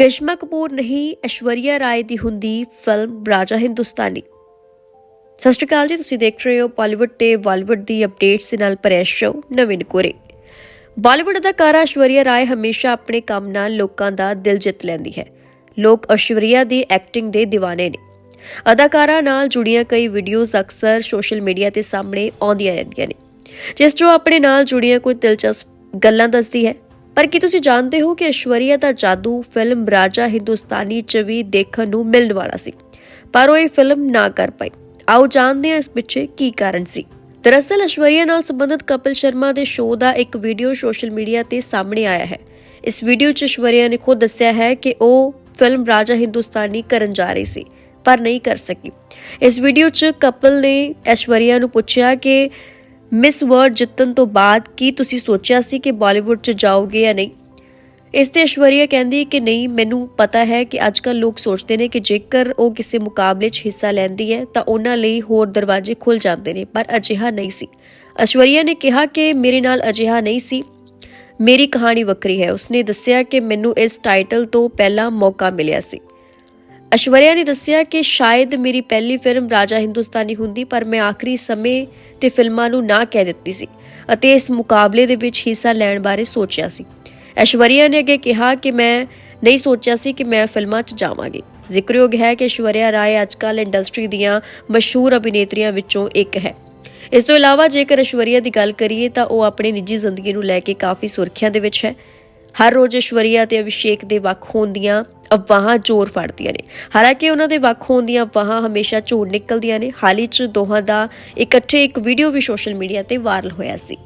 ਕ੍ਰਿਸ਼ਮਾ ਕਪੂਰ ਨਹੀਂ, ਐਸ਼ਵਰੀਆ ਰਾਏ ਦੀ ਹੁੰਦੀ ਫਿਲਮ ਰਾਜਾ ਹਿੰਦੁਸਤਾਨੀ। ਸਤਿ ਸ਼੍ਰੀ ਅਕਾਲ ਜੀ, ਤੁਸੀਂ ਦੇਖ ਰਹੇ ਹੋ ਬਾਲੀਵੁੱਡ ਤੇ ਬਾਲੀਵੁੱਡ ਦੀ ਅਪਡੇਟਸ ਦੇ ਨਾਲ ਪ੍ਰੈਸ ਸ਼ੋ ਨਵੀਨ ਕੋਰੇ। ਬਾਲੀਵੁੱਡ ਅਦਾਕਾਰਾ ਐਸ਼ਵਰੀਆ ਰਾਏ ਹਮੇਸ਼ਾ ਆਪਣੇ ਕੰਮ ਨਾਲ ਲੋਕਾਂ ਦਾ ਦਿਲ ਜਿੱਤ ਲੈਂਦੀ ਹੈ। ਲੋਕ ਐਸ਼ਵਰੀਆ ਦੀ ਐਕਟਿੰਗ ਦੇ دیਵਾਨੇ ਨੇ। ਅਦਾਕਾਰਾ ਨਾਲ ਜੁੜੀਆਂ ਕਈ ਵੀਡੀਓਜ਼ ਅਕਸਰ ਸੋਸ਼ਲ ਮੀਡੀਆ ਤੇ ਸਾਹਮਣੇ ਆਉਂਦੀਆਂ ਰਹਿੰਦੀਆਂ ਨੇ। ਜਿਸ 'ਚੋਂ ਆਪਣੇ ਨਾਲ ਜੁੜੀਆਂ ਕੋਈ ਦਿਲਚਸਪ ਗੱਲਾਂ ਦੱਸਦੀ ਹੈ। ਪਰ ਕੀ ਤੁਸੀਂ ਜਾਣਦੇ ਹੋ ਕਿ ਐਸ਼ਵਰੀਆ ਦਾ ਜਾਦੂ ਫਿਲਮ ਰਾਜਾ ਹਿੰਦੁਸਤਾਨੀ 'ਚ ਵੀ ਦੇਖਣ ਨੂੰ ਮਿਲਣ ਵਾਲਾ ਸੀ? ਪਰ ਉਹ ਇਹ ਫਿਲਮ ਨਾ ਕਰ ਪਾਈ। ਆਓ ਜਾਣਦੇ ਹਾਂ ਇਸ ਪਿੱਛੇ ਕੀ ਕਾਰਨ ਸੀ। ਦਰਅਸਲ ਐਸ਼ਵਰੀਆ ਨਾਲ ਸੰਬੰਧਿਤ ਕਪਿਲ ਸ਼ਰਮਾ ਦੇ ਸ਼ੋਅ ਦਾ ਇੱਕ ਵੀਡੀਓ ਸੋਸ਼ਲ ਮੀਡੀਆ ਤੇ ਸਾਹਮਣੇ ਆਇਆ ਹੈ। ਇਸ ਵੀਡੀਓ 'ਚ ਐਸ਼ਵਰੀਆ ਨੇ ਖੁਦ ਦੱਸਿਆ ਹੈ ਕਿ ਉਹ ਫਿਲਮ ਰਾਜਾ ਹਿੰਦੁਸਤਾਨੀ ਕਰਨ ਜਾ ਰਹੀ ਸੀ, ਪਰ ਨਹੀਂ ਕਰ ਸਕੀ। ਇਸ ਵੀਡੀਓ 'ਚ ਕਪਿਲ ਨੇ ਐਸ਼ਵਰੀਆ ਨੂੰ ਪੁੱਛਿਆ ਕਿ ਮਿਸ ਵਰਲਡ ਜਿੱਤਣ ਤੋਂ ਬਾਅਦ ਕੀ ਤੁਸੀਂ ਸੋਚਿਆ ਸੀ ਕਿ ਬਾਲੀਵੁੱਡ 'ਚ ਜਾਓਗੇ ਜਾਂ ਨਹੀਂ? ਇਸ ਤੇ ਐਸ਼ਵਰੀਆ ਕਹਿੰਦੀ ਕਿ ਨਹੀਂ, ਮੈਨੂੰ ਪਤਾ ਹੈ ਕਿ ਅੱਜਕੱਲ ਲੋਕ ਸੋਚਦੇ ਨੇ ਕਿ ਜੇਕਰ ਉਹ ਕਿਸੇ ਮੁਕਾਬਲੇ 'ਚ ਹਿੱਸਾ ਲੈਂਦੀ ਹੈ, ਤਾਂ ਉਹਨਾਂ ਲਈ ਹੋਰ ਦਰਵਾਜ਼ੇ ਖੁੱਲ ਜਾਂਦੇ ਨੇ, ਪਰ ਅਜਿਹਾ ਨਹੀਂ ਸੀ। ਐਸ਼ਵਰੀਆ ਨੇ ਕਿਹਾ ਕਿ ਮੇਰੇ ਨਾਲ ਅਜਿਹਾ ਨਹੀਂ ਸੀ। ਮੇਰੀ ਕਹਾਣੀ ਵੱਖਰੀ ਹੈ। ਉਸਨੇ ਦੱਸਿਆ ਕਿ ਮੈਨੂੰ ਇਸ ਟਾਈਟਲ ਤੋਂ ਪਹਿਲਾਂ ਮੌਕਾ ਮਿਲਿਆ ਸੀ। ਐਸ਼ਵਰਿਆ ਨੇ ਦੱਸਿਆ ਕਿ ਸ਼ਾਇਦ ਮੇਰੀ ਪਹਿਲੀ ਫਿਲਮ ਰਾਜਾ ਹਿੰਦੁਸਤਾਨੀ ਹੁੰਦੀ, ਪਰ ਮੈਂ ਆਖਰੀ ਸਮੇਂ ਤੇ ਫਿਲਮਾਂ ਨੂੰ ਨਾ ਕਹਿ ਦਿੱਤੀ ਸੀ ਅਤੇ ਇਸ ਮੁਕਾਬਲੇ ਦੇ ਵਿੱਚ ਹਿੱਸਾ ਲੈਣ ਬਾਰੇ ਸੋਚਿਆ ਸੀ। ਐਸ਼ਵਰਿਆ ਨੇ ਅੱਗੇ ਕਿਹਾ ਕਿ ਮੈਂ ਨਹੀਂ ਸੋਚਿਆ ਸੀ ਕਿ ਮੈਂ ਫਿਲਮਾਂ 'ਚ ਜਾਵਾਂਗੀ। ਜ਼ਿਕਰਯੋਗ ਹੈ ਕਿ ਐਸ਼ਵਰਿਆ ਰਾਏ ਅੱਜਕੱਲ ਇੰਡਸਟਰੀ ਦੀਆਂ ਮਸ਼ਹੂਰ ਅਭਿਨੇਤਰੀਆਂ ਵਿੱਚੋਂ ਇੱਕ ਹੈ। ਇਸ ਤੋਂ ਇਲਾਵਾ ਜੇਕਰ ਐਸ਼ਵਰਿਆ ਦੀ ਗੱਲ ਕਰੀਏ ਤਾਂ ਉਹ ਆਪਣੀ ਨਿੱਜੀ ਜ਼ਿੰਦਗੀ ਨੂੰ ਲੈ ਕੇ ਕਾਫੀ ਸੁਰਖੀਆਂ ਦੇ ਵਿੱਚ ਹੈ। ਹਰ ਰੋਜ਼ ਐਸ਼ਵਰੀਆ ਤੇ ਅਭਿਸ਼ੇਕ ਦੇ ਵੱਖ ਹੋਣ ਦੀਆਂ ਅਫਵਾਹਾਂ ਜ਼ੋਰ ਫੜਦੀਆਂ ਨੇ। ਹਾਲਾਂਕਿ ਉਹਨਾਂ ਦੇ ਵੱਖ ਹੋਣ ਦੀਆਂ ਅਫਵਾਹਾਂ ਹਮੇਸ਼ਾ ਝੂਠ ਨਿਕਲਦੀਆਂ ਨੇ। ਹਾਲ ਹੀ ਚ ਦੋਹਾਂ ਦਾ ਇਕੱਠੇ ਇੱਕ ਵੀਡੀਓ ਵੀ ਸੋਸ਼ਲ ਮੀਡੀਆ ਤੇ ਵਾਇਰਲ ਹੋਇਆ ਸੀ।